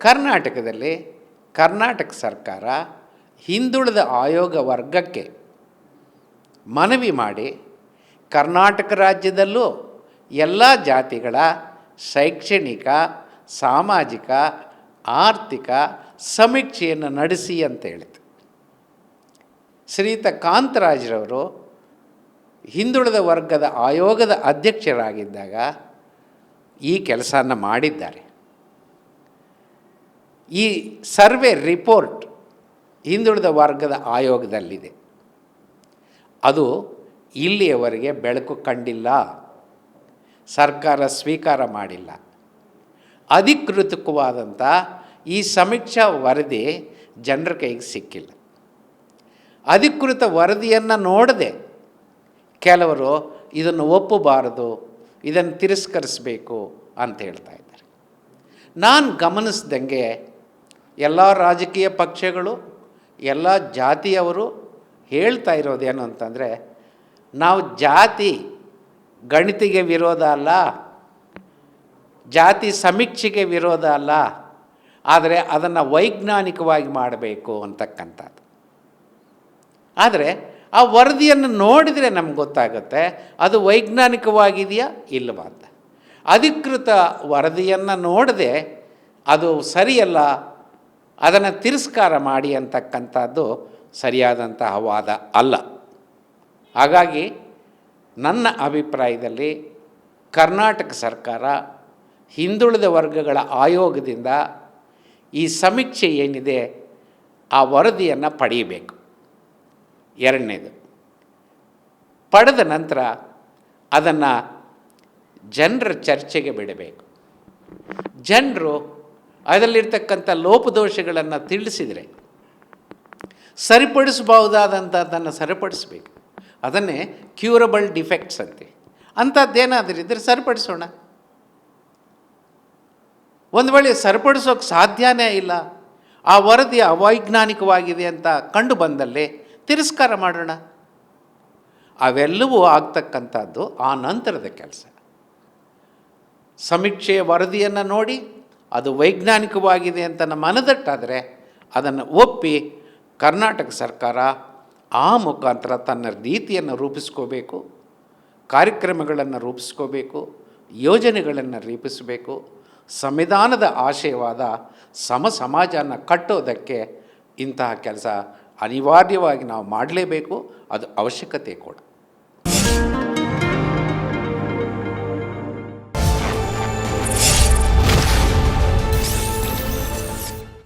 ಕರ್ನಾಟಕದಲ್ಲಿ ಕರ್ನಾಟಕ ಸರ್ಕಾರ ಹಿಂದುಳಿದ ಆಯೋಗ ವರ್ಗಕ್ಕೆ ಮನವಿ ಮಾಡಿ ಕರ್ನಾಟಕ ರಾಜ್ಯದಲ್ಲೂ ಎಲ್ಲ ಜಾತಿಗಳ ಶೈಕ್ಷಣಿಕ, ಸಾಮಾಜಿಕ, ಆರ್ಥಿಕ ಸಮೀಕ್ಷೆಯನ್ನು ನಡೆಸಿ ಅಂತ ಹೇಳಿತು ಶ್ರೀಯುತ ಕಾಂತರಾಜ್ರವರು ಹಿಂದುಳಿದ ವರ್ಗದ ಆಯೋಗದ ಅಧ್ಯಕ್ಷರಾಗಿದ್ದಾಗ ಈ ಕೆಲಸನ ಮಾಡಿದ್ದಾರೆ. ಈ ಸರ್ವೆ ರಿಪೋರ್ಟ್ ಹಿಂದುಳಿದ ವರ್ಗದ ಆಯೋಗದಲ್ಲಿದೆ. ಅದು ಇಲ್ಲಿಯವರೆಗೆ ಬೆಳಕು ಕಂಡಿಲ್ಲ. ಸರ್ಕಾರ ಸ್ವೀಕಾರ ಮಾಡಿಲ್ಲ. ಅಧಿಕೃತವಾದಂಥ ಈ ಸಮೀಕ್ಷಾ ವರದಿ ಜನರ ಕೈಗೆ ಸಿಕ್ಕಿಲ್ಲ. ಅಧಿಕೃತ ವರದಿಯನ್ನು ನೋಡದೆ ಕೆಲವರು ಇದನ್ನು ಒಪ್ಪಬಾರದು, ಇದನ್ನು ತಿರಸ್ಕರಿಸಬೇಕು ಅಂತ ಹೇಳ್ತಾ ಇದ್ದಾರೆ. ನಾನು ಗಮನಿಸ್ದಂಗೆ ಎಲ್ಲ ರಾಜಕೀಯ ಪಕ್ಷಗಳು, ಎಲ್ಲ ಜಾತಿಯವರು ಹೇಳ್ತಾ ಇರೋದೇನು ಅಂತಂದರೆ, ನಾವು ಜಾತಿ ಗಣಿತಿಗೆ ವಿರೋಧ ಅಲ್ಲ, ಜಾತಿ ಸಮೀಕ್ಷೆಗೆ ವಿರೋಧ ಅಲ್ಲ, ಆದರೆ ಅದನ್ನು ವೈಜ್ಞಾನಿಕವಾಗಿ ಮಾಡಬೇಕು ಅಂತಕ್ಕಂಥದ್ದು. ಆದರೆ ಆ ವರದಿಯನ್ನು ನೋಡಿದರೆ ನಮ್ಗೆ ಗೊತ್ತಾಗುತ್ತೆ, ಅದು ವೈಜ್ಞಾನಿಕವಾಗಿದೆಯಾ ಇಲ್ಲವಾ ಅಂತ. ಅಧಿಕೃತ ವರದಿಯನ್ನು ನೋಡದೆ ಅದು ಸರಿಯಲ್ಲ ಅದನ್ನು ತಿರಸ್ಕಾರ ಮಾಡಿ ಅಂತಕ್ಕಂಥದ್ದು ಸರಿಯಾದಂತಹ ವಾದ ಅಲ್ಲ. ಹಾಗಾಗಿ ನನ್ನ ಅಭಿಪ್ರಾಯದಲ್ಲಿ ಕರ್ನಾಟಕ ಸರ್ಕಾರ ಹಿಂದುಳಿದ ವರ್ಗಗಳ ಆಯೋಗದಿಂದ ಈ ಸಮೀಕ್ಷೆ ಏನಿದೆ ಆ ವರದಿಯನ್ನು ಪಡೆಯಬೇಕು. ಎರಡನೇದು, ಪಡೆದ ನಂತರ ಅದನ್ನು ಜನರ ಚರ್ಚೆಗೆ ಬಿಡಬೇಕು. ಜನರು ಅದರಲ್ಲಿರ್ತಕ್ಕಂಥ ಲೋಪದೋಷಗಳನ್ನು ತಿಳಿಸಿದರೆ ಸರಿಪಡಿಸಬಹುದಾದಂಥದ್ದನ್ನು ಸರಿಪಡಿಸಬೇಕು. ಅದನ್ನೇ ಕ್ಯೂರಬಲ್ ಡಿಫೆಕ್ಟ್ಸ್ ಅಂತೆ. ಅಂಥದ್ದೇನಾದರೂ ಇದ್ದರೆ ಸರಿಪಡಿಸೋಣ. ಒಂದು ವೇಳೆ ಸರಿಪಡಿಸೋಕೆ ಸಾಧ್ಯನೇ ಇಲ್ಲ, ಆ ವರದಿ ಅವೈಜ್ಞಾನಿಕವಾಗಿದೆ ಅಂತ ಕಂಡು ಬಂದಲ್ಲಿ ತಿರಸ್ಕಾರ ಮಾಡೋಣ. ಅವೆಲ್ಲವೂ ಆಗ್ತಕ್ಕಂಥದ್ದು ಆ ನಂತರದ ಕೆಲಸ. ಸಮೀಕ್ಷೆಯ ವರದಿಯನ್ನು ನೋಡಿ ಅದು ವೈಜ್ಞಾನಿಕವಾಗಿದೆ ಅಂತ ನಮ್ಮ ಮನದಟ್ಟಾದರೆ ಅದನ್ನು ಒಪ್ಪಿ ಕರ್ನಾಟಕ ಸರ್ಕಾರ ಆ ಮುಖಾಂತರ ತನ್ನ ರೀತಿಯನ್ನು ರೂಪಿಸ್ಕೋಬೇಕು, ಕಾರ್ಯಕ್ರಮಗಳನ್ನು ರೂಪಿಸ್ಕೋಬೇಕು, ಯೋಜನೆಗಳನ್ನು ರೂಪಿಸಬೇಕು, ಸಂವಿಧಾನದ ಆಶಯವಾದ ಸಮ ಸಮಾಜನ ಕಟ್ಟೋದಕ್ಕೆ ಇಂತಹ ಕೆಲಸ ಅನಿವಾರ್ಯವಾಗಿ ನಾವು ಮಾಡಲೇಬೇಕು, ಅದು ಅವಶ್ಯಕತೆ ಕೂಡ.